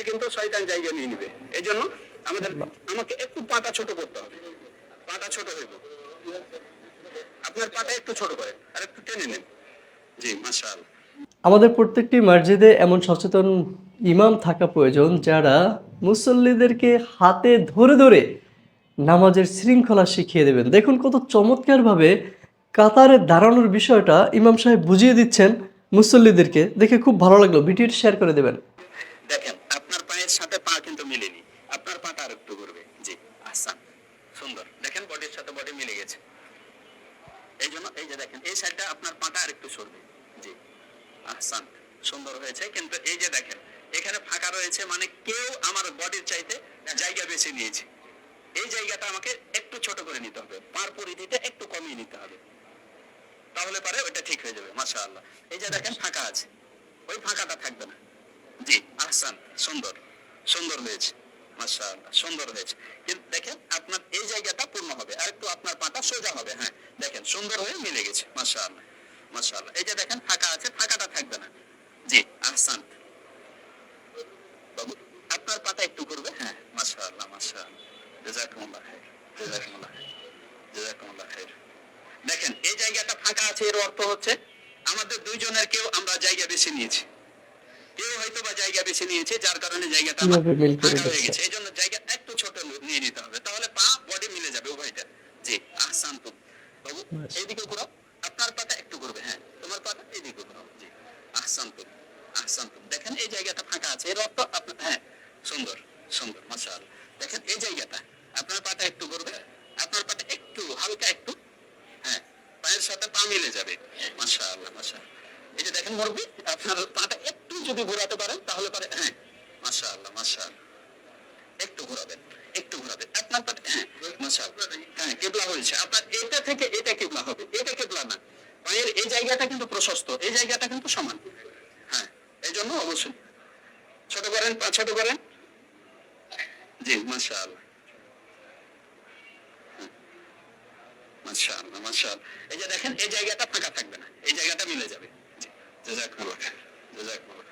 এখানে কিন্তু শয়তান জায়গা নিয়ে নিবে। এই জন্য আমাদের আমাকে একটু পাটা ছোট করতে হবে। পাটা ছোট হইব। আপনার পাটা একটু ছোট করেন আর একটু টেনে নেন। জি মাশাল আমাদের প্রত্যেকটি মসজিদে এমন সচেতন ইমাম থাকা প্রয়োজন যারা মুসল্লিদেরকে হাতে ধরে ধরে নামাজের শৃঙ্খলা শিখিয়ে দেবেন। দেখুন কত চমৎকারভাবে কাতারে দাঁড়ানোর বিষয়টা ইমাম সাহেব বুঝিয়ে দিচ্ছেন মুসল্লিদেরকে। দেখে খুব ভালো লাগল। ভিডিওটি শেয়ার করে দেবেন। দেখেন আপনার পায়ের সাথে পা কিন্তু মিলেনি একটু করবে। জি আসান সুন্দর। দেখেন বডির সাথে বডি মিলে গেছে। এই জন্য, এই যে দেখেন, এই সাইডটা আপনার পাটা আর একটু সরবে। জি, আহসান। সুন্দর হয়েছে, কিন্তু এই যে দেখেন, এখানে ফাঁকা রয়েছে মানে কেউ আমার বডির চাইতে জায়গা বেছে নিয়েছে। এই জায়গাটা আমাকে একটু ছোট করে নিতে হবে। পার পরিধিটা একটু কমিয়ে নিতে হবে। তাহলে পারে ওটা ঠিক হয়ে যাবে, মাশাআল্লাহ। এই যে দেখেন, ফাঁকা আছে। ওই ফাঁকাটা থাকবে না। জি, আহসান, সুন্দর। সুন্দর হয়েছে। মাশাআল্লাহ সুন্দর হয়েছে। কিন্তু দেখেন আপনার এই জায়গাটা পূর্ণ হবে আর একটু আপনার পাটা সোজা হবে হ্যাঁ। দেখেন সুন্দর হয়ে মিলে গেছে মাশাআল্লাহ মাশাআল্লাহ। এই যে দেখেন ফাঁকা আছে ফাঁকাটা থাকবে না। জি। আহসান। বাবু আপনার পাটা একটু করবে হ্যাঁ মাশাআল্লাহ মাশাআল্লাহ। জাযাকুমুল্লাহ খাইর জাযাকুমুল্লাহ খাইর জাযাকুমুল্লাহ খাইর। দেখেন এই জায়গাটা ফাঁকা আছে এর অর্থ হচ্ছে আমাদের দুইজনের কেউ আমরা জায়গা বেছে নিয়েছি। জায়গা বেছে নিয়েছে যার কারণে জায়গাটা আমার হয়ে গেছে। এই জন্য জায়গা একটু ছোট নিয়ে নিতে হবে। তাহলে পা বডি মিলে যাবে উভয়টা। জি আহসান তো। বাবু এইদিকে ঘুরাও। আপনার পাটা একটু করবে হ্যাঁ। তোমার পাটা এইদিকে ঘুরাও। জি আহসান তো। আহসান তো। দেখেন এই জায়গাটা ফাঁকা আছে। এর অর্থ আপনার হ্যাঁ সুন্দর সুন্দর মাশাআল্লাহ। দেখেন এই জায়গাটা। আপনার পাটা একটু করবে আপনার পাটা একটু হালকা একটু হ্যাঁ পায়ের সাথে পা মিলে যাবে। মাশাআল্লাহ মাশাআল্লাহ। এই যে দেখেন মুরব্বী আপনার পাটা একটু যদি ঘোরাতে পারেন তাহলে পারে হ্যাঁ মাশাআল্লাহ মাশাআল্লাহ। একটু ঘোরাবেন একটু ঘোরাবেন। আপনার পাটা হ্যাঁ মাশাআল্লাহ। হ্যাঁ কেবলা হয়েছে। আপনার এটা থেকে এটা কেবলা হবে এটা কেবলা না। পায়ের এই জায়গাটা কিন্তু প্রশস্ত এই জায়গাটা কিন্তু সমান। হ্যাঁ এই জন্য অবশ্যই। ছোট করেন ছোট করেন। জি মাশাআল্লাহ। মাশাআল্লাহ মাশাআল্লাহ। এই যে দেখেন এই জায়গাটা ফাঁকা থাকবে না এই জায়গাটা মিলে যাবে। জি, জাযাকুমুল্লাহ খাইর, জাযাকুমুল্লাহ খাইর।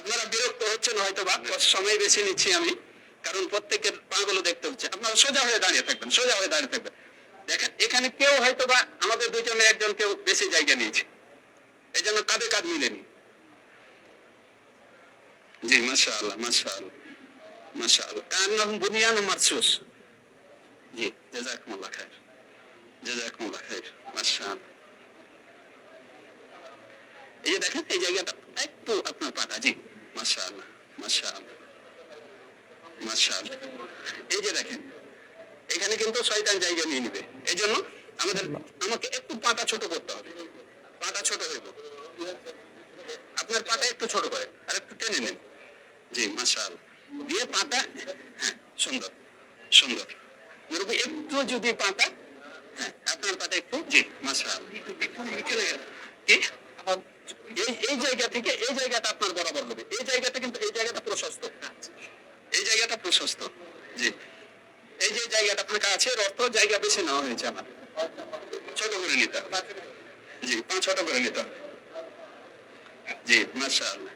আপনারা বিরক্ত হচ্ছেন হয়তো বা সময় বেশি নিচ্ছি আমি কারণ প্রত্যেকের পাগুলো দেখতে হচ্ছে। আপনারা সোজা হয়ে দাঁড়িয়ে থাকবেন সোজা হয়ে দাঁড়িয়ে থাকবেন। দেখেন এখানে কেউ হয়তো বা আমাদের দুজনের একজন কেউ বেশি জায়গা নিয়েছে। এই জন্য কাঁধে কাঁধ মিলেনি জি মাশাআল্লাহ মাশাআল্লাহ মাশাআল্লাহ। কান্নাহুম বুনিয়ানুম মারসুস? জি জাযাকুমুল্লাহ খাইর জাযাকুমুল্লাহ খাইর মাশাআল্লাহ। এই যে দেখেন এই জায়গাটা একটু আপনার পাটা জি। এই যে দেখেন, এখানে কিন্তু শয়তান জায়গা নিয়ে নিবে। এই জন্য আমাদের, আমাকে একটু পাটা ছোট করতে হবে। পাটা ছোট হইব আপনার পাটা একটু ছোট করে, আর একটু টেনে নেন। জি, মাশাআল্লাহ। দিয়ে পাটা হ্যাঁ সুন্দর সুন্দর। মুরব্বী, একটু যদি হ্যাঁ আপনার একটু, জি এই জায়গা থেকে, এই জায়গাটা আপনার বরাবর হবে এই জায়গাটা কিন্তু এই জায়গাটা প্রশস্ত এই জায়গাটা প্রশস্ত জি এই যে জায়গাটা ফাঁকা আছে এর অর্থ জায়গা বেশি নেওয়া হয়েছে আমার। ছোট করে নিতে জি পাঁচ ছোট করে নিতে জি মাশাআল্লাহ।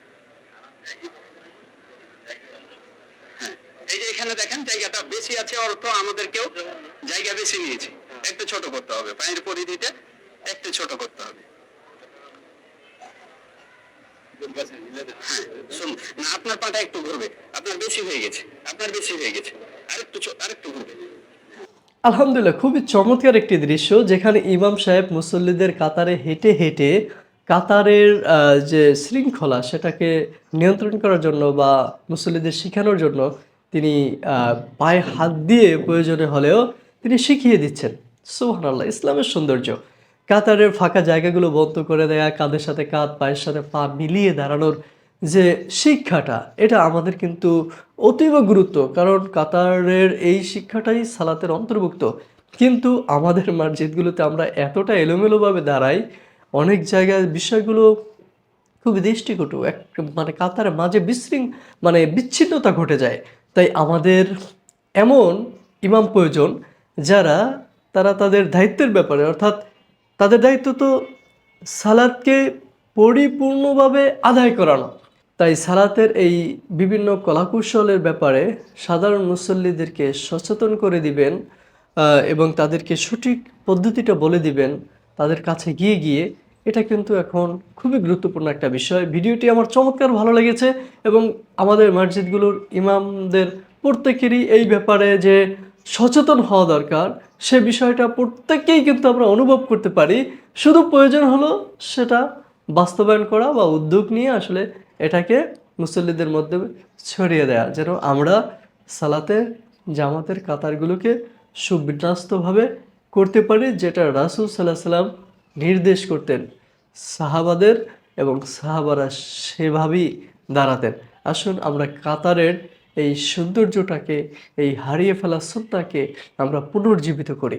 হ্যাঁ এই যে এখানে দেখেন জায়গাটা বেশি আছে অর্থ আমাদের কেউ জায়গা বেশি নিয়েছে। একটু ছোট করতে হবে পায়ের পরিধিতে একটু ছোট করতে হবে। হ্যাঁ, না আপনার পাটা একটু ঘুরবে। আপনার বেশি হয়ে গেছে আপনার বেশি হয়ে গেছে। আরেকটু আরেকটু ঘুরবে। আলহামদুলিল্লাহ, খুবই চমৎকার একটি দৃশ্য যেখানে ইমাম সাহেব মুসল্লিদের কাতারে হেঁটে হেঁটে কাতারের যে শৃঙ্খলা সেটাকে নিয়ন্ত্রণ করার জন্য বা মুসল্লিদের শেখানোর জন্য তিনি পায়ে হাত দিয়ে প্রয়োজনে হলেও তিনি শিখিয়ে দিচ্ছেন। সুবহানাল্লাহ, ইসলামের সৌন্দর্য। কাতারের ফাঁকা জায়গাগুলো বন্ধ করে দেয়া, কাঁধের সাথে কাঁধ, পায়ের সাথে পা মিলিয়ে দাঁড়ানোর যে শিক্ষাটা, এটা আমাদের কিন্তু অতীব গুরুত্ব, কারণ কাতারের এই শিক্ষাটাই সালাতের অন্তর্ভুক্ত। কিন্তু আমাদের মসজিদগুলোতে আমরা এতটা এলোমেলোভাবে দাঁড়াই, অনেক জায়গায় বিষয়গুলো খুবই দৃষ্টিকটু, এক মানে কাতারের মাঝে বিশৃং মানে বিচ্ছিন্নতা ঘটে যায়। তাই আমাদের এমন ইমাম প্রয়োজন, যারা, তারা তাদের দায়িত্বের ব্যাপারে, অর্থাৎ তাদের দায়িত্ব তো সালাদকে পরিপূর্ণভাবে আদায় করানো। তাই সালাতের এই বিভিন্ন কলাকৌশলের ব্যাপারে সাধারণ মুসল্লিদেরকে সচেতন করে দিবেন এবং তাদেরকে সঠিক পদ্ধতিটা বলে দিবেন, তাদের কাছে গিয়ে গিয়ে। এটা কিন্তু এখন খুবই গুরুত্বপূর্ণ একটা বিষয়। ভিডিওটি আমার চমৎকার ভালো লেগেছে এবং আমাদের মসজিদগুলোর ইমামদের প্রত্যেকেরই এই ব্যাপারে যে সচেতন হওয়া দরকার, সে বিষয়টা প্রত্যেককেই কিন্তু আমরা অনুভব করতে পারি। শুধু প্রয়োজন হলো সেটা বাস্তবায়ন করা বা উদ্যোগ নিয়ে আসলে এটাকে মুসল্লিদের মধ্যে ছড়িয়ে দেয়া, যেন আমরা সালাতে, জামাতের কাতারগুলোকে সুবিন্যস্তভাবে করতে পারি, যেটা রাসুল সাল্লাহ সাল্লাম নির্দেশ করতেন। সাহাবাদের এবং সাহাবারা সেভাবেই দাঁড়াতেন। আসুন আমরা কাতারের এই সৌন্দর্যটাকে, এই হারিয়ে ফেলা সুন্নাকে আমরা পুনর্জীবিত করি।